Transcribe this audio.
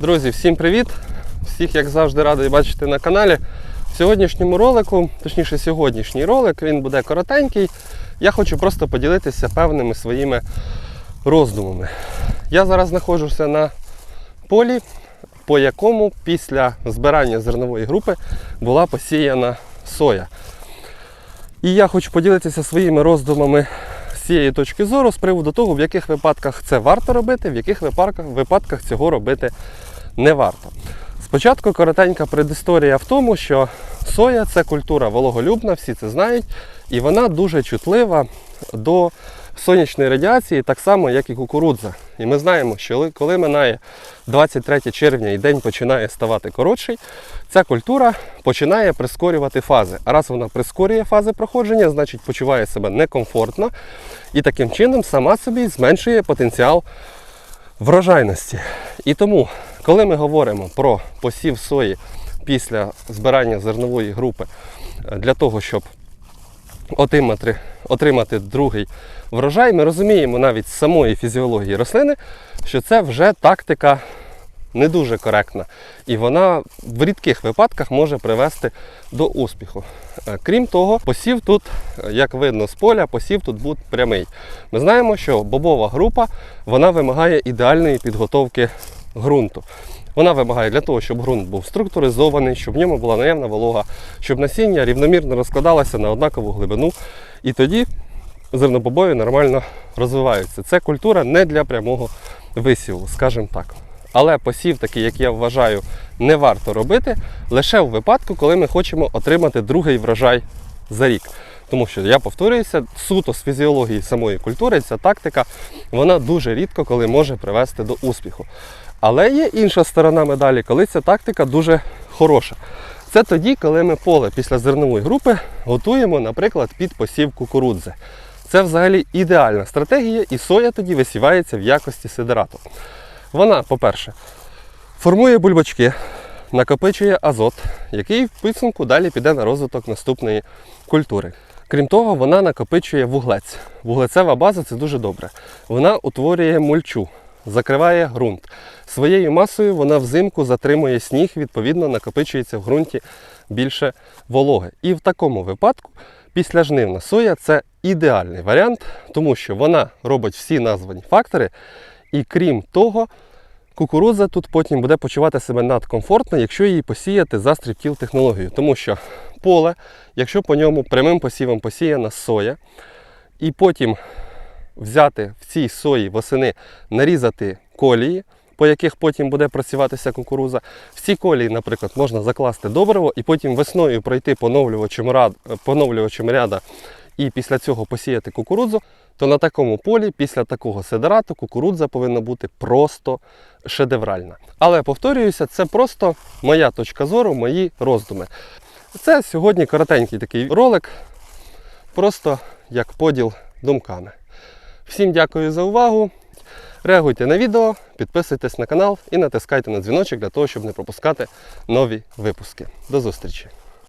Друзі, всім привіт! Всіх, як завжди, радий бачити на каналі. В сьогоднішньому ролику, точніше, сьогоднішній ролик, він буде коротенький. Я хочу просто поділитися певними своїми роздумами. Я зараз знаходжуся на полі, по якому після збирання зернової групи була посіяна соя. І я хочу поділитися своїми роздумами цієї точки зору з приводу того, в яких випадках це варто робити, в яких випадках, випадках цього робити не варто. Спочатку коротенька предісторія в тому, що соя це культура вологолюбна, всі це знають, і вона дуже чутлива до сонячної радіації, так само, як і кукурудза. І ми знаємо, що коли минає 23 червня і день починає ставати коротший, ця культура починає прискорювати фази. А раз вона прискорює фази проходження, значить почуває себе некомфортно і таким чином сама собі зменшує потенціал врожайності. І тому, коли ми говоримо про посів сої після збирання зернової групи е, для того, щоб отримати, отримати другий врожай, ми розуміємо навіть з самої фізіології рослини, що це вже тактика не дуже коректна. І вона в рідких випадках може привести до успіху. Е, Крім того, посів тут, е, як видно з поля, посів тут буде прямий. Ми знаємо, що бобова група вона вимагає ідеальної підготовки ґрунту. Вона вимагає для того, щоб ґрунт був структуризований, щоб в ньому була наявна волога, щоб насіння рівномірно розкладалося на однакову глибину. І тоді зернобобові нормально розвиваються. Це культура не для прямого висіву, скажімо так. Але посів такий, як я вважаю, не варто робити лише у випадку, коли ми хочемо отримати другий врожай за рік. Тому що я повторююся, суто з фізіології самої культури ця тактика вона дуже рідко коли може привести до успіху. Але є інша сторона медалі, коли ця тактика дуже хороша. Це тоді, коли ми поле після зернової групи готуємо, наприклад, під посів кукурудзи. Це взагалі ідеальна стратегія, і соя тоді висівається в якості сидерату. Вона, по-перше, формує бульбачки, накопичує азот, який в підсумку далі піде на розвиток наступної культури. Крім того, вона накопичує вуглець. Вуглецева база це дуже добре. Вона утворює мульчу, закриває ґрунт. Своєю масою вона взимку затримує сніг, відповідно, накопичується в ґрунті більше вологи. І в такому випадку післяжнивна соя це ідеальний варіант, тому що вона робить всі названі фактори. І крім того, кукурудза тут потім буде почувати себе надкомфортно, якщо її посіяти за стріптіл технологією. Тому що поле, якщо по ньому прямим посівом посіяна соя, і потім взяти в цій сої восени, нарізати колії, по яких потім буде працюватися кукуруза. В ці колії, наприклад, можна закласти добриво і потім весною пройти поновлювачем, ряд, поновлювачем ряда і після цього посіяти кукурудзу, то на такому полі після такого сидерату кукурудза повинна бути просто шедевральна. Але повторююся, це просто моя точка зору, мої роздуми. Це сьогодні коротенький такий ролик, просто як поділ думками. Всім дякую за увагу. Реагуйте на відео, підписуйтесь на канал і натискайте на дзвіночок для того, щоб не пропускати нові випуски. До зустрічі!